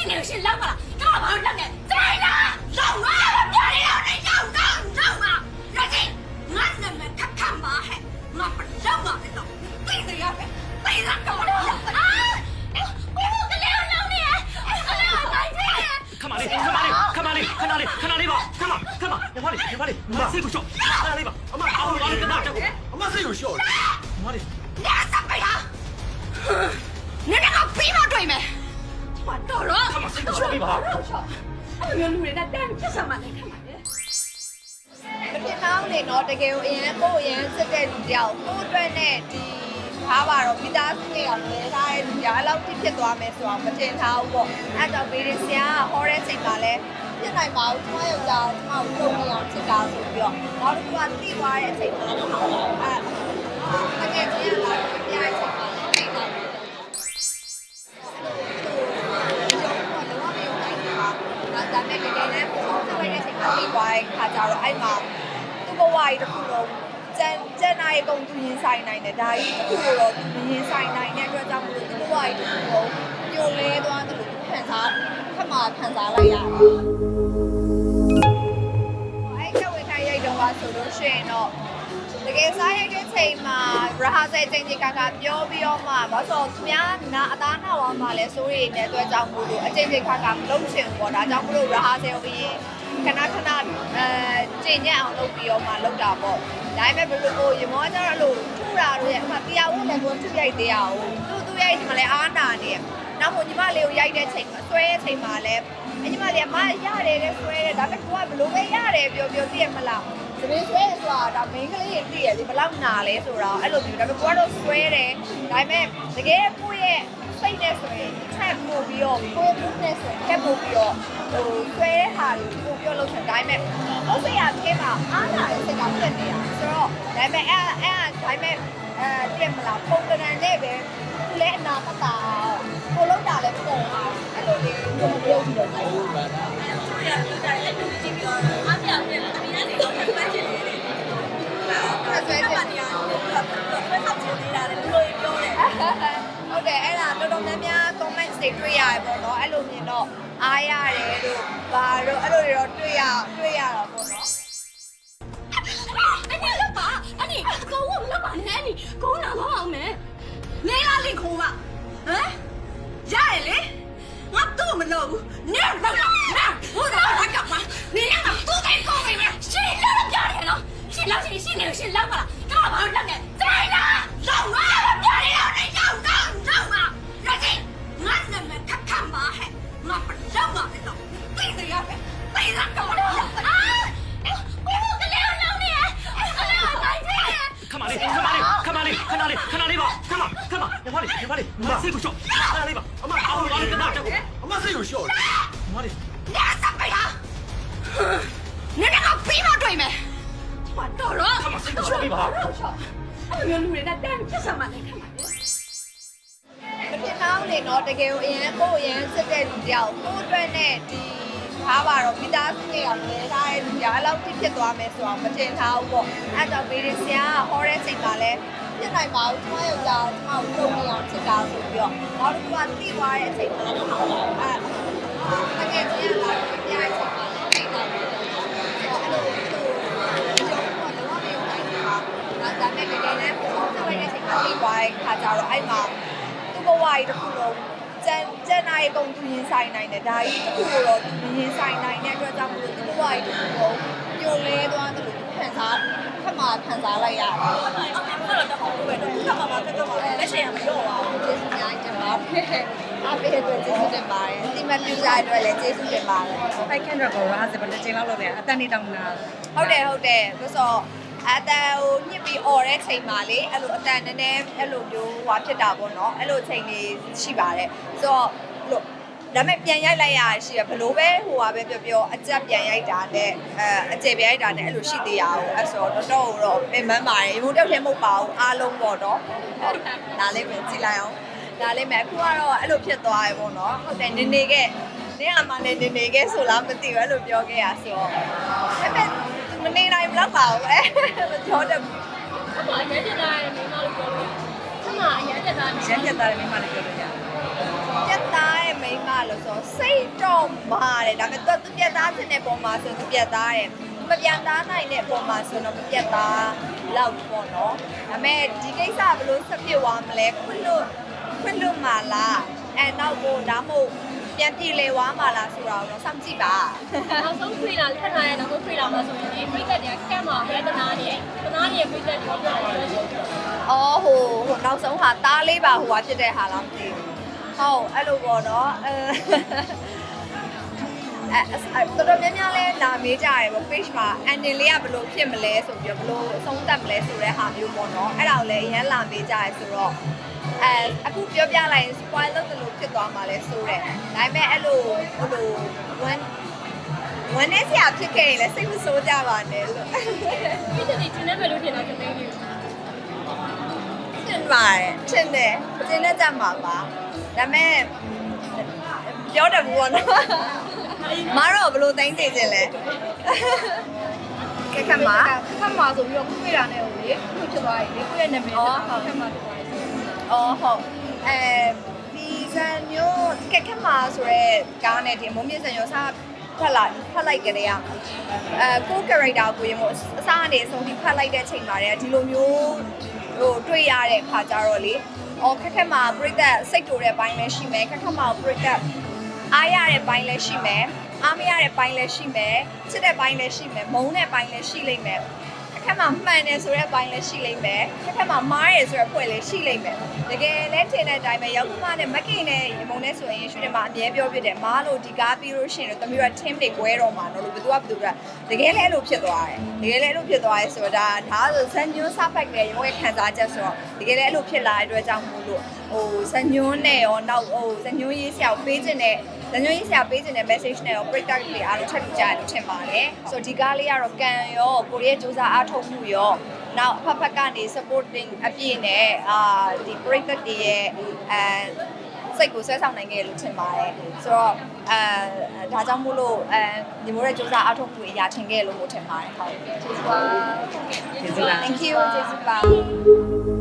ရှိနေလို့ရှင်လောက်ပါလားတော့ဘာလို့လောက်နေတိုင်လားလောက်ပါလားပြရတော့နေရောက်တော့တော့ပါရတိငါနာမည်ခက်ခက်ပါဟဲ့ငါပလောက်ပါတော့သိတယ်ရပဲသိတာတော့အာဘယ်လိုကလေးလောက်နေလဲကလေးလောက်နေလဲ Come on, Lee. Come on, Lee. Come on, Lee. Come on, Lee. Come on, Lee. Come on, come on. ညီမလေးညီမလေးညီမစိတ်ကိုရှော့ညီမလေးပါအမအောင်ပါလေညီမတက်ကိုအမစိတ်ကိုရှော့လေညီမလေး ငါစပ်ပါလား ပြီပါအဲ့လိုလူတွေနဲ့တန်းဖြတ်ဆံမှလည်းခံပါလေမဖြစ်နှောင်းနေတော့တကယ်ကိုအရန်ကိုအရန်စစ်တဲ့လူတယောက်ကိုအတွက်နဲ့ဒီဘာပါတော့မိသားစုနဲ့အောင်လဲထားတဲ့လူတယောက်အဲ့လောက်တိဖြစ်သွားမယ်ဆိုတော့မတင်ထားဘူးပေါ့အဲ့တော့ဘေးရင်ဆရာကဟောတဲ့ချိန်ကလည်းပြစ်နိုင်ပါဘူးကျမယောက်ျားကျမကိုပုံပြအောင်ချစ်တာဆိုပြီးတော့နောက်တစ်ခုကတိသွားတဲ့အချိန်မှာတော့အဲ့တကယ်ချင်းကလာပြရတဲ့အချိန်မှာ တဲ့ခါကျတော့အဲ့မှာသူ့ဘဝကြီးတစ်ခုလုံးကျန်ကျန်နိုင်ကုန်သူရင်ဆိုင်နိုင်တယ်ဒါကြီးတစ်ခုတော့သူရင်ဆိုင်နိုင်တဲ့အတွက်ကြောင့်မလို့သူ့ဘဝကြီးတစ်ခုလုံးညှို့လဲသွားတယ်လို့ခံစားခက်မှခံစားလိုက်ရတယ်အဲ့ကဝေခိုင်းရိုက်တော့ပါဆိုလို့ရှိရင်တော့တကယ်စားရိုက်တဲ့ချိန်မှာရဟာဆယ်ချိန်ကြီးကကပြောပြီးတော့မှဘာလို့သူများနာအသားနာဝါမှလည်းစိုးရိမ်နေတဲ့အတွက်ကြောင့်မို့လို့အချိန်ကြီးခါကမလုံးချင်ဘူးပေါ့ဒါကြောင့်မလို့ရဟာဆယ်ကိုပြီး ခဏခဏအဲကျင်ညက်အောင်လုပ်ပြီးတော့မှလုပ်တာပေါ့ဒါပေမဲ့ဘယ်လိုကိုရမောကျတော့အဲ့လိုထူတာတို့ရဲ့အမှတရားဝင်လည်းကိုထူရိုက်သေးရအောင်သူ့သူရိုက်ဒီမှာလည်းအားနာနေတယ်နောက်မို့ညီမလေးကိုရိုက်တဲ့ချိန်မှာဆွဲတဲ့ချိန်မှာလည်းအညီမလေးကမရတယ်တဲ့ဆွဲတယ်ဒါပေမဲ့ကိုကဘယ်လိုပဲရတယ်ပြောပြောသိရမလား သမင်းဆွဲဆိုတာဒါ main ကလေးတွေသိရလေဘယ်လောက်နာလဲဆိုတော့အဲ့လိုမျိုးဒါပေမဲ့ကိုကတော့ဆွဲတယ်ဒါပေမဲ့တကယ်ကိုရဲ့စိတ်နဲ့ဆိုရင်ချက်ပို့ပြီးတော့ကိုယ်မှုနဲ့ဆိုရင်ချက်ပို့ပြီးတော့ဟိုဆွဲတဲ့ဟာတွေကိုပို့ပြီးတော့လုပ်ချင်ဒါပေမဲ့ဟုတ်စိတ်ရခဲမှာအားလာတဲ့စိတ်ကဖြစ်နေတာဆိုတော့ဒါပေမဲ့အဲ့အဲ့ဒါပေမဲ့အဲတည့်မလားပုံကံနဲ့ပဲသူလည်းအနာတတာကိုလုံးတာလည်းပုံအောင်အဲ့လိုလေးကိုပြုတ်ပြီးတော့လိုက်ပါ ဆွဲချင်နေတာဘယ်တော့ချင်နေတာလဲလူတွေပြောတယ်ဟုတ်တယ်အဲ့ဒါတော်တော်များများ comment တွေတွေ့ရတယ်ပေါ့နော်အဲ့လိုမြင်တော့အားရတယ်လို့ဘာလို့အဲ့လိုတွေတော့တွေ့ရတွေ့ရတာပေါ့နော်အဲ့ဒီလောက်ပါအဲ့ဒီကောင်းကလောက်ပါနဲ့အဲ့ဒီကောင်းလာတော့အောင်မယ်နေလာလိခိုးပါဟမ်ရရလေငါတို့မလို့ဘူးနေတော့နေဟုတ်တယ် လောက်ရှိရှိနေလို့ရှင်လောက်ပါလားကျွန်တော်ဘာလို့လောက်နေတိုင်လားလောက်ပါလားပြရတော့နေရောက်တော့တော့ပါလက်ကြီးငါနာမည်ခက်ခက်ပါဟဲ့ငါပလောက်ပါတော့သိတယ်ရပဲသိတာကောင်းလားအာဘယ်လိုကလေးလောက်နေလဲကလေးလိုက်နေခမလေးခမလေးခမလေးခဏလေးခဏလေးပါခမခမညီမလေးညီမလေးမစိတ်ကိုရှော့ခဏလေးပါအမအော်ပါလေးခမတက်ကိုအမစိတ်ကိုရှော့ညီမလေးငါစပ်ပါလားနင်ကပြီးမတွေ့မယ် မှာတော်တော့ခမစိတ်ချော်ပြီးပါအဲ့လိုလူတွေနဲ့တန်းပြစ်ဆံမှလည်းခက်ပါလေမဖြစ်တော့လေနော်တကယ်ကိုအရင်ကိုအရင်စစ်တဲ့လူတယောက်ကိုအတွက်နဲ့ဒီထားပါတော့မိသားစုနဲ့အောင်လဲထားတဲ့လူများအဲ့လောက်ဖြစ်ဖြစ်သွားမယ်ဆိုတော့မတင်ထားဘူးပေါ့အဲ့တော့ဘေးရင်ဆရာဟောတဲ့ချိန်ကလည်းပြစ်နိုင်ပါဘူးကျွန်မယောက်ျားကျွန်မကိုတုံ့ပြန်အောင်ဖြစ်တာဆိုပြီးတော့နောက်တစ်ခုကတိသွားတဲ့အချိန်မှာတော့အဲ့တကယ်ကြီးရတာပြိုင်ချင်ပါ သွားတဲ့ခါကျတော့အဲ့မှာသူ့ဘဝကြီးတစ်ခုလုံးကျန်ကျန်နိုင်ကုန်သူရင်ဆိုင်နိုင်တယ်ဒါကြီးတစ်ခုတော့သူရင်ဆိုင်နိုင်တဲ့အတွက်ကြောင့်မလို့သူ့ဘဝကြီးတစ်ခုလုံးညှို့လဲသွားတယ်လို့ခံစားခက်မှခံစားလိုက်ရတယ်လက်ရှိရမရောပါဘူးကျေးဇူးများတင်ပါတယ်အားပေးတဲ့အတွက်ကျေးဇူးတင်ပါတယ်ဒီမှာပြစားအတွက်လည်းကျေးဇူးတင်ပါတယ်ဖိုက်ကန်ရက်ကိုရာဇဘတစ်ချိန်လောက်လုပ်နေအတန်နေတောင်းနာဟုတ်တယ်ဟုတ်တယ်ဆိုတော့ အတန်ကိုညစ်ပြီးអော်တဲ့ချိန်မှာလေအဲ့လိုအတန်နည်းနည်းအဲ့လိုမျိုးဟွာဖြစ်တာပေါ့နော်အဲ့လိုချိန်လေးရှိပါတယ်ဆိုတော့လို့ဒါပေမဲ့ပြန်ရိုက်လိုက်ရရှိရဘလို့ပဲဟိုဟာပဲပြောပြောအကြက်ပြန်ရိုက်တာနဲ့အဲအကျေပြန်ရိုက်တာနဲ့အဲ့လိုရှိသေးရအောင်အဲ့ဆိုတော့တော်တော်တော့ပင်ပန်းပါတယ်ရုံတက်ထဲမဟုတ်ပါဘူးအားလုံးပေါ့နော်ဟုတ်ဒါလေးပဲကြည့်လိုက်အောင်ဒါလေးမဲ့အခုကတော့အဲ့လိုဖြစ်သွားရေပေါ့နော်ဟုတ်တယ်နေနေခဲ့ နေအမှလည်းနေနေခဲ့ဆိုလားမသိဘူးအဲ့လိုပြောခဲ့ရဆိုတော့ဒါပေမဲ့မနေနိုင်ဘူးလောက်ပါဘူးပဲမပြောတတ်ဘူးရမ်းပြတ်သားတဲ့မိန်းမလည်းပြောလို့ပြတ်သားတဲ့မိန်းမလည်းပြောလို့ရတယ်ပြတ်သားရဲ့မိန်းမလို့ဆိုစစိတ်တော့မာတယ်ဒါပေမဲ့သူသူပြတ်သားဖြစ်တဲ့ပုံမှာဆိုသူပြတ်သားတယ်မပြတ်သားနိုင်တဲ့ပုံမှာဆိုတော့မပြတ်သားလောက်ပေါ့နော်ဒါပေမဲ့ဒီကိစ္စဘယ်လိုဆက်ပြစ်သွားမလဲခွင့်လို့ခွင့်လို့မှာလားအဲနောက်ကိုဒါမှမဟုတ် ပြန်ပြေလေသွားမှာလားဆိုတာကိုတော့စောင့်ကြည့်ပါနောက်ဆုံးခွေလာထက်လာရဲ့နောက်ဆုံးခွေလာမှာဆိုရင်ဒီပြိသက်တွေကကက်မှာပဲတနာနေတနာနေပြိသက်တွေပြောတယ်လို့အော်ဟိုဟိုနောက်ဆုံးဟာတားလေးပါဟိုဟာဖြစ်တဲ့ဟာလားမသိဘူးဟုတ်အဲ့လိုပေါ့နော်အဲအဲတော်တော်များများလဲလာမေးကြတယ်ပေါ့ page မှာ ending လေးကဘယ်လိုဖြစ်မလဲဆိုပြီးတော့ဘယ်လိုအဆုံးသတ်မလဲဆိုတဲ့ဟာမျိုးပေါ့နော်အဲ့ဒါကိုလည်းအရင်လာမေးကြတယ်ဆိုတော့ အဲအခုပြောပြလိုက်ရင် spoil လုပ်တယ်လို့ဖြစ်သွားမှာလဲဆိုတဲ့ဒါပေမဲ့အဲ့လိုဟိုလို one ဝန်နေစရာဖြစ်ခဲ့ရင်လည်းစိတ်မဆိုးကြပါနဲ့လို့ပြိသက်တွေကျင်းနေမယ်လို့ထင်တာကမင်းကြီးထင်ပါတယ်ထင်တယ်ထင်နေကြမှာပါဒါပေမဲ့ပြောတယ်ဘောနော်မတော့ဘလို့တိုင်းနေခြင်းလဲကဲခမခက်မှာဆိုပြီးတော့ခွေလာနေကိုလေခွေဖြစ်သွားပြီလေခွေရဲ့နာမည်ခက်မှာဖြစ်သွားပြီ အော်ဟုတ်အဲဒီဇန်မျိုးကဲခမဆိုရဲကားနဲ့ဒီမုံမြင့်စံရောစားဖတ်လိုက်ဖတ်လိုက်ကြတဲ့ကအဲကို character ကိုရင်မို့အစားအနေအဆုံးဒီဖတ်လိုက်တဲ့ချိန်မှာတည်းဒီလိုမျိုးဟိုတွေ့ရတဲ့ခါကြတော့လေအော်ခက်ခက်မှာပြိသက်စိတ်တူတဲ့ဘိုင်းလည်းရှိမယ်ခက်ခက်မှာပြိသက်အားရတဲ့ဘိုင်းလည်းရှိမယ်အားမရတဲ့ဘိုင်းလည်းရှိမယ်ချစ်တဲ့ဘိုင်းလည်းရှိမယ်မုန်းတဲ့ဘိုင်းလည်းရှိလိမ့်မယ် အခက်မှာမှန်တယ်ဆိုတဲ့ဘိုင်းလည်းရှိလိမ့်မယ်အခက်မှာမားတယ်ဆိုတဲ့ဖွဲ့လည်းရှိလိမ့်မယ်တကယ်လည်းထင်တဲ့အတိုင်းပဲရောက်ခမနဲ့မက်ကင်နဲ့ရေမုံနဲ့ဆိုရင်ရွှေတယ်မှာအမြဲပြောပြတယ်မားလို့ဒီကားပြီးလို့ရှိရင်တော့တမျိုးက team တွေ꿰တော့မှာနော်လို့ဘယ်သူကဘယ်သူကတကယ်လည်းအဲ့လိုဖြစ်သွားတယ်တကယ်လည်းအဲ့လိုဖြစ်သွားရဲဆိုတော့ဒါဒါဆိုဇန်ညွန်းစဖက်နဲ့ရေမုံရဲ့ခံစားချက်ဆိုတော့တကယ်လည်းအဲ့လိုဖြစ်လာတဲ့အတွက်ကြောင့်မို့လို့ဟိုဇန်ညွန်းနဲ့ရောနောက်ဟိုဇန်ညွန်းရေးဆရာကိုပေးခြင်းနဲ့။ ညညကြီးဆရာပေးခြင်းတဲ့ message နဲ့ရော break out တွေအားလုံးထပ်ပြီးကြားရလို့ထင်ပါတယ်။ဆိုတော့ဒီကားလေးကတော့ကံရောကိုရီးယားစူးစမ်းအားထုတ်မှုရောနောက်အဖက်ဖက်ကနေ supporting အပြည့်နဲ့အာဒီ break out တွေရဲ့အဲစိတ်ကိုဆွဲဆောင်နိုင်ခဲ့လို့ထင်ပါတယ်။ဆိုတော့အဲဒါကြောင့်မို့လို့အဲညီမိုးရဲ့စူးစမ်းအားထုတ်မှုအရာထင်ခဲ့လို့မို့ထင်ပါတယ်။ဟုတ်ကဲ့ကျေးဇူးပါ။ Thank you. Thank you ကျေးဇူးပါ